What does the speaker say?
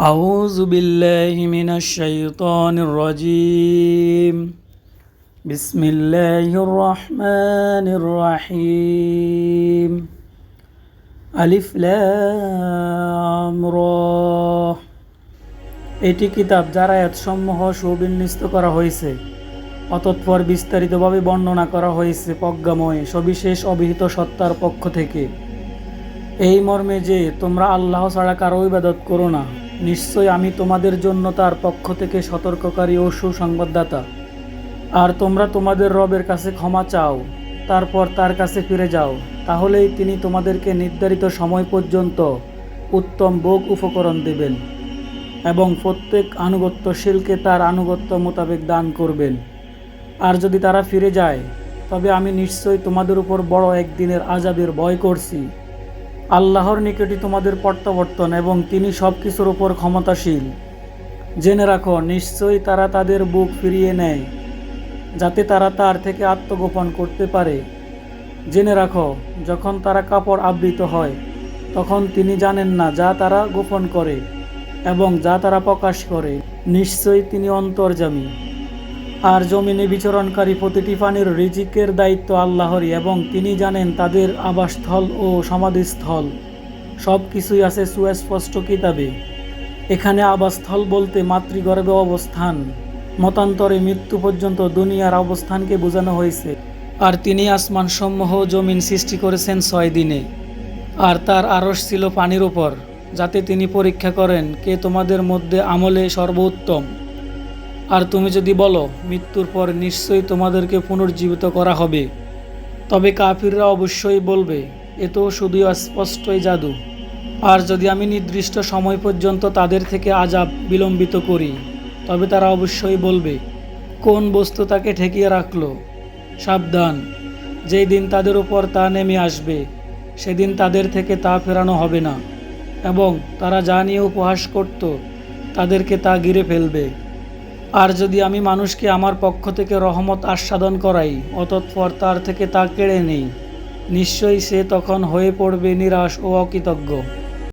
أعوذ بالله من الشيطان الرجيم بسم الله الرحمن الرحيم আলিফ লাম র এটি কিতাব যার আয়াতসমূহ সুবিন্যস্ত করা হয়েছে অতঃপর বিস্তারিতভাবে বর্ণনা করা হয়েছে প্রজ্ঞাময় সবিশেষ অবিহিত সত্তার পক্ষ থেকে এই মর্মে যে তোমরা আল্লাহ ছাড়া কারো ইবাদত করো না নিশ্চয় আমি তোমাদের জন্য তার পক্ষ থেকে সতর্ককারী ও সুসংবাদদাতা। আর তোমরা তোমাদের রবের কাছে ক্ষমা চাও, তারপর তার কাছে ফিরে যাও। তাহলেই তিনি তোমাদেরকে নির্ধারিত সময় পর্যন্ত উত্তম ভোগ উপকরণ দেবেন এবং প্রত্যেক আনুগত্যশীলকে তার আনুগত্য মোতাবেক দান করবেন। আর যদি তারা ফিরে যায়, তবে আমি নিশ্চয়ই তোমাদের উপর বড় একদিনের আজাবের ভয় করছি। আল্লাহর নিকটই তোমাদের প্রত্যাবর্তন এবং তিনি সব কিছুর উপর ক্ষমতাশীল। জেনে রাখো, নিশ্চয়ই তারা তাদের বুক ফিরিয়ে নেয়, যাতে তারা তার থেকে আত্মগোপন করতে পারে। জেনে রাখো, যখন তারা কাপড় আবৃত হয়, তখন তিনি জানেন না যা তারা গোপন করে এবং যা তারা প্রকাশ করে। নিশ্চয়ই তিনি অন্তর্জামী আর জমিনে বিচরণকারী প্রতিটি প্রাণীর রিজিকের দায়িত্ব আল্লাহরই এবং তিনি জানেন তাদের আবাসস্থল ও সমাধিস্থল। সব কিছুই আছে সুস্পষ্ট কিতাবে। এখানে আবাসস্থল বলতে মাতৃগর্ভে অবস্থান। মতান্তরে মৃত্যু পর্যন্ত দুনিয়ার অবস্থানকে বোঝানো হয়েছে। আর তিনি আসমান সমূহ জমিন সৃষ্টি করেছেন ছয় দিনে। আর তার আরশ ছিল পানির ওপর যাতে তিনি পরীক্ষা করেন কে তোমাদের মধ্যে আমলে সর্বোত্তম। আর তুমি যদি বলো, মৃত্যুর পর নিশ্চয়ই তোমাদেরকে পুনর্জীবিত করা হবে। তবে কাফিররা অবশ্যই বলবে, এ তো শুধুই অস্পষ্টই জাদু। আর যদি আমি নির্দিষ্ট সময় পর্যন্ত তাদের থেকে আজাব বিলম্বিত করি, তবে তারা অবশ্যই বলবে, কোন বস্তু তাকে ঠেকিয়ে রাখল? সাবধান। যেই দিন তাদের উপর তা নেমে আসবে, সেদিন তাদের থেকে তা ফেরানো হবে না। এবং তারা যা নিয়ে উপহাস করত, তাদেরকে তা গিরে ফেলবে। আর যদি আমি মানুষকে আমার পক্ষ থেকে রহমত আস্বাদন করাই, অতৎপর তার থেকে তা কেড়ে নেই, নিশ্চয়ই সে তখন হয়ে পড়বে নিরাশ ও অকৃতজ্ঞ।